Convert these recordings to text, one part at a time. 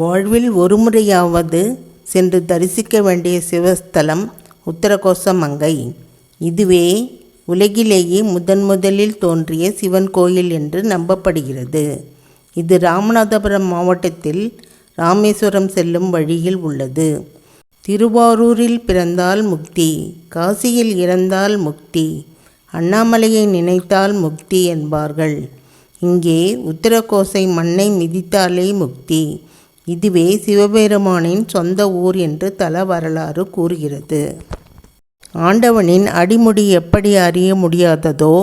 வாழ்வில் ஒருமுறையாவது சென்று தரிசிக்க வேண்டிய சிவஸ்தலம் உத்தரகோசமங்கை இதுவே உலகிலேயே முதன் முதலில் தோன்றிய சிவன் கோயில் என்று நம்பப்படுகிறது. இது ராமநாதபுரம் மாவட்டத்தில் ராமேஸ்வரம் செல்லும் வழியில் உள்ளது. திருவாரூரில் பிறந்தால் முக்தி காசியில் இறந்தால் முக்தி அண்ணாமலையை நினைத்தால் முக்தி என்பார்கள். இங்கே உத்தரகோசை மண்ணை மிதித்தாலே முக்தி இதுவே சிவபெருமானின் சொந்த ஊர் என்று தல வரலாறு கூறுகிறது. ஆண்டவனின் அடிமுடி எப்படி அறிய முடியாததோ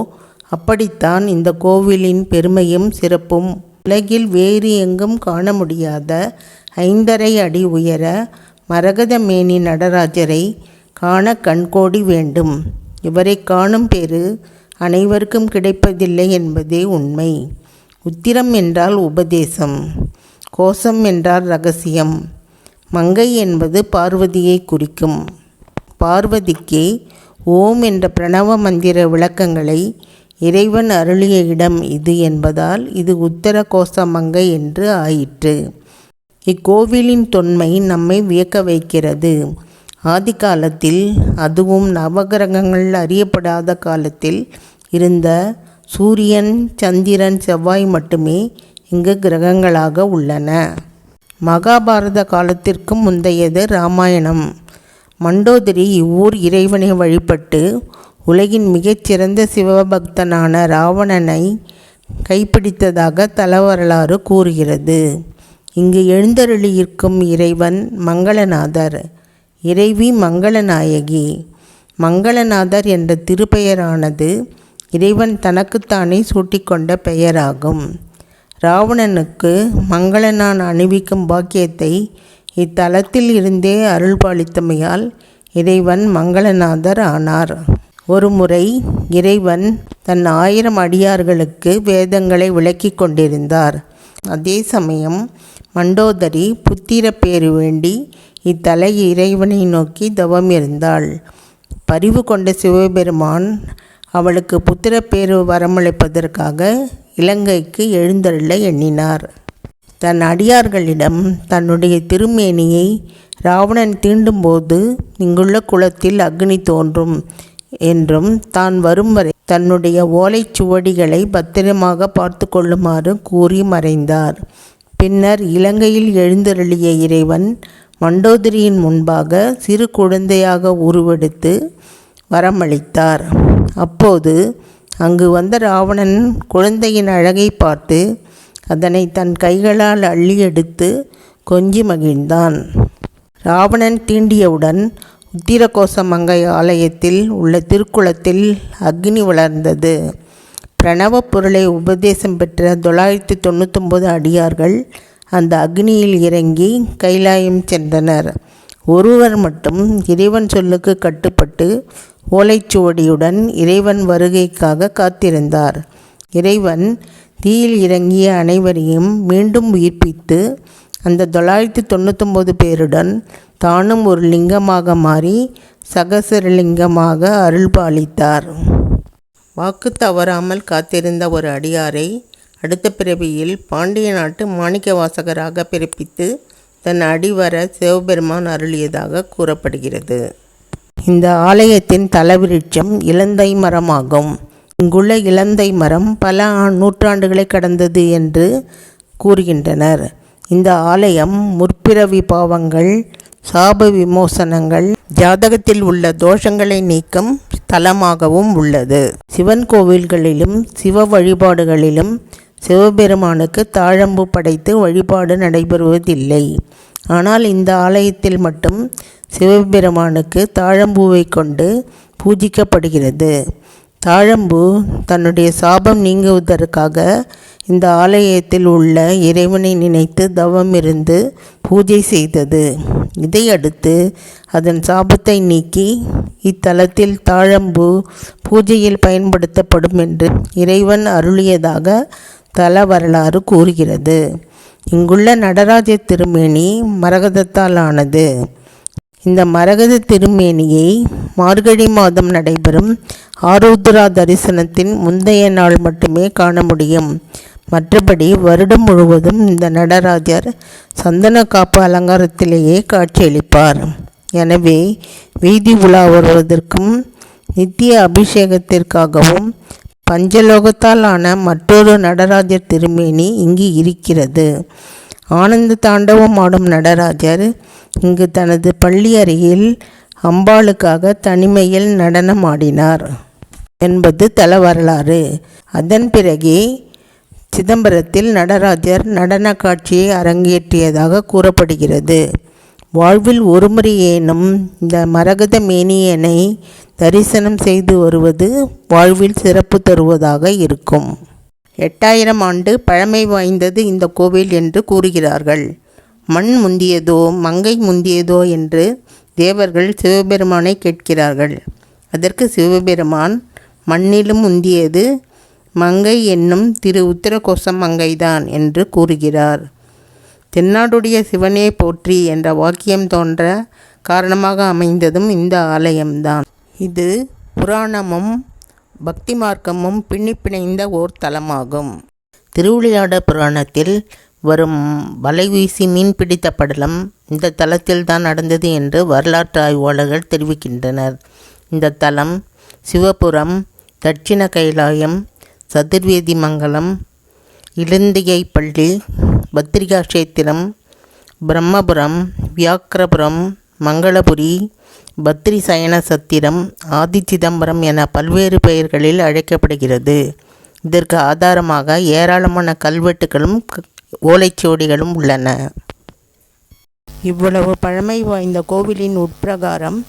அப்படித்தான் இந்த கோவிலின் பெருமையும் சிறப்பும் உலகில் வேறு எங்கும் காண முடியாத ஐந்தரை அடி உயர மரகதமேனி நடராஜரை காண கண்கோடி வேண்டும். இவரை காணும் பேரு அனைவருக்கும் கிடைப்பதில்லை என்பதே உண்மை. உத்திரம் என்றால் உபதேசம். கோஷம் என்றார் ரகசியம். மங்கை என்பது பார்வதியை குறிக்கும். பார்வதிக்கு ஓம் என்ற பிரணவ மந்திர விளக்கங்களை இறைவன் அருளிய இடம் இது என்பதால் இது உத்தர கோசமங்கை என்று ஆயிற்று. இக்கோவிலின் தொன்மை நம்மை வியக்க வைக்கிறது. ஆதி காலத்தில் அதுவும் நவகிரகங்கள் அறியப்படாத காலத்தில் இருந்த சூரியன் சந்திரன் செவ்வாய் மட்டுமே இங்கு கிரகங்களாக உள்ளன. மகாபாரத காலத்திற்கும் முந்தையது ராமாயணம். மண்டோதரி இவ்வூர் இறைவனை வழிபட்டு உலகின் மிகச்சிறந்த சிவபக்தனான ராவணனை கைப்பிடித்ததாக தலவரலாறு கூறுகிறது. இங்கு எழுந்தருளியிருக்கும் இறைவன் மங்களநாதர். இறைவி மங்களநாயகி. மங்களநாதர் என்ற திருப்பெயரானது இறைவன் தனக்குத்தானே சூட்டிக்கொண்ட பெயராகும். ராவணனுக்கு மங்களனான் அணிவிக்கும் பாக்கியத்தை இத்தலத்தில் இருந்தே அருள்பாலித்தமையால் இறைவன் மங்களநாதர் ஆனார். ஒருமுறை இறைவன் தன் ஆயிரம் அடியார்களுக்கு வேதங்களை விளக்கிக் கொண்டிருந்தார். அதே சமயம் மண்டோதரி புத்திர பேறு வேண்டி இத்தலை இறைவனை நோக்கி தவம் இருந்தாள். பரிவு கொண்ட சிவபெருமான் அவளுக்கு புத்திர பேறு வரமளிப்பதற்காக இலங்கைக்கு எழுந்தருள எண்ணினார். தன் அடியார்களிடம் தன்னுடைய திருமேனியை ராவணன் தீண்டும்போது இங்குள்ள குளத்தில் அக்னி தோன்றும் என்றும் தான் வரும் வரை தன்னுடைய ஓலைச்சுவடிகளை பத்திரமாக பார்த்து கொள்ளுமாறு கூறி மறைந்தார். பின்னர் இலங்கையில் எழுந்தருளிய இறைவன் மண்டோதரியின் முன்பாக சிறு குழந்தையாக உருவெடுத்து வரமளித்தார். அப்போது அங்கு வந்த ராவணன் குழந்தையின் அழகை பார்த்து அதனை தன் கைகளால் அள்ளி எடுத்து கொஞ்சி மகிழ்ந்தான். ராவணன் தீண்டியவுடன் உத்திரகோசமங்கை ஆலயத்தில் உள்ள திருக்குளத்தில் அக்னி வளர்ந்தது. பிரணவப் பொருளை உபதேசம் பெற்ற தொள்ளாயிரத்தி தொண்ணூத்தொம்பது அடியார்கள் அந்த அக்னியில் இறங்கி கைலாயம் சென்றனர். ஒருவர் மட்டும் இறைவன் சொல்லுக்கு கட்டுப்பட்டு ஓலைச்சுவடியுடன் இறைவன் வருகைக்காக காத்திருந்தார். இறைவன் தீயில் இறங்கிய அனைவரையும் மீண்டும் உயிர்ப்பித்து அந்த தொள்ளாயிரத்தி தொண்ணூத்தொம்பது பேருடன் தானும் ஒரு லிங்கமாக மாறி சகசரலிங்கமாக அருள்பாலித்தார். வாக்கு தவறாமல் காத்திருந்த ஒரு அடியாரை அடுத்த பிறவியில் பாண்டிய நாட்டு மாணிக்க வாசகராக பிறப்பித்து தன் அடிவர சிவபெருமான் அருளியதாக கூறப்படுகிறது. இந்த ஆலயத்தின் தலவிருட்சம் இலந்தை மரமாகும். இங்குள்ள இலந்தை மரம் பல நூற்றாண்டுகளை கடந்தது என்று கூறுகின்றனர். இந்த ஆலயம் முற்பிறவி பாவங்கள் சாப விமோசனங்கள் ஜாதகத்தில் உள்ள தோஷங்களை நீக்கும் தலமாகவும் உள்ளது. சிவன் கோவில்களிலும் சிவ வழிபாடுகளிலும் சிவபெருமானுக்கு தாழம்பு படைத்து வழிபாடு நடைபெறுவதில்லை. ஆனால் இந்த ஆலயத்தில் மட்டும் சிவபெருமானுக்கு தாழம்பூவை கொண்டு பூஜிக்கப்படுகிறது. தாழம்பூ தன்னுடைய சாபம் நீங்குவதற்காக இந்த ஆலயத்தில் உள்ள இறைவனை நினைத்து தவம் இருந்து பூஜை செய்தது. இதையடுத்து அதன் சாபத்தை நீக்கி இத்தலத்தில் தாழம்பூ பூஜையில் பயன்படுத்தப்படும் என்று இறைவன் அருளியதாக தல வரலாறு கூறுகிறது. இங்குள்ள நடராஜ திருமேனி மரகதத்தால் ஆனது இந்த மரகத திருமேனியை மார்கழி மாதம் நடைபெறும் ஆரூத்ரா தரிசனத்தின் முந்தைய நாள் மட்டுமே காண முடியும். மற்றபடி வருடம் முழுவதும் இந்த நடராஜர் சந்தன காப்பு அலங்காரத்திலேயே காட்சியளிப்பார். எனவே வீதி உலா வருவதற்கும் நித்திய அபிஷேகத்திற்காகவும் பஞ்சலோகத்தால் ஆன மற்றொரு நடராஜர் திருமேனி இங்கு இருக்கிறது. ஆனந்த தாண்டவம் ஆடும் நடராஜர் இங்கு தனது பள்ளி அருகில் அம்பாளுக்காக தனிமையில் நடனம் ஆடினார் என்பது தல வரலாறு. அதன் பிறகே சிதம்பரத்தில் நடராஜர் நடன காட்சியை அரங்கேற்றியதாக கூறப்படுகிறது. வாழ்வில் ஒருமுறையேனும் இந்த மரகத மேனியனை தரிசனம் செய்து வருவது வாழ்வில் சிறப்பு தருவதாக இருக்கும். எட்டாயிரம் ஆண்டு பழமை வாய்ந்தது இந்த கோவில் என்று கூறுகிறார்கள். மண் முந்தியதோ மங்கை முந்தியதோ என்று தேவர்கள் சிவபெருமானை கேட்கிறார்கள். அதற்கு சிவபெருமான் மண்ணிலும் முந்தியது மங்கை என்னும் திரு உத்தரகோசம் மங்கைதான் என்று கூறுகிறார். தென்னாடுடைய சிவனே போற்றி என்ற வாக்கியம் தோன்ற காரணமாக அமைந்ததும் இந்த ஆலயம்தான். இது புராணமும் பக்தி மார்க்கமும் பின்னி பிணைந்த ஓர் தலமாகும். திருவிளையாட புராணத்தில் வரும் வலை வீசி மீன் பிடித்த படலம் இந்த தலத்தில் தான் நடந்தது என்று வரலாற்று ஆய்வாளர்கள் தெரிவிக்கின்றனர். இந்த தலம் சிவபுரம் தட்சிண கைலாயம் சதுர்வேதி மங்கலம் இழுந்திகை பள்ளி பத்திரிகா கஷேத்திரம் பிரம்மபுரம் வியாக்கிரபுரம் மங்களபுரி பத்ரி சயன சத்திரம் ஆதி சிதம்பரம் என பல்வேறு பெயர்களில் அழைக்கப்படுகிறது. இதற்கு ஆதாரமாக ஏராளமான கல்வெட்டுகளும் க- ஓலைச்சுவடிகளும் உள்ளன. இவ்வளவு பழமை வாய்ந்த கோவிலின் உட்பிரகாரம்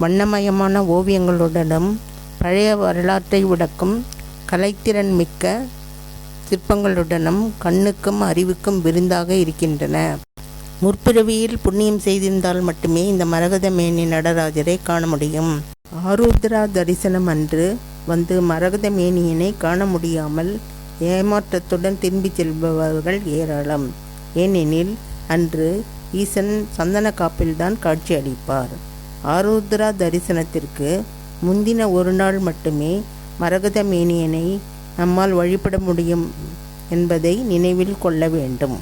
வண்ணமயமான ஓவியங்களுடனும் பழைய வரலாற்றை விளக்கும் கலைத்திறன் மிக்க சிற்பங்களுடனும் கண்ணுக்கும் அறிவுக்கும் விருந்தாக இருக்கின்றன. முற்பிறவியில் புண்ணியம் செய்திருந்தால் மட்டுமே இந்த மரகத மேனி நடராஜரை காண முடியும். ஆருத்ரா தரிசனம் அன்று வந்து மரகத மேனியினை காண முடியாமல் ஏமாற்றத்துடன் திரும்பிச் செல்பவர்கள் ஏராளம். ஏனெனில் அன்று ஈசன் சந்தன காப்பில்தான் காட்சி அளிப்பார். ஆருத்ரா தரிசனத்திற்கு முந்தின ஒரு நாள் மட்டுமே மரகத மேனியனை நம்மால் வழிபட முடியும் என்பதை நினைவில் கொள்ள வேண்டும்.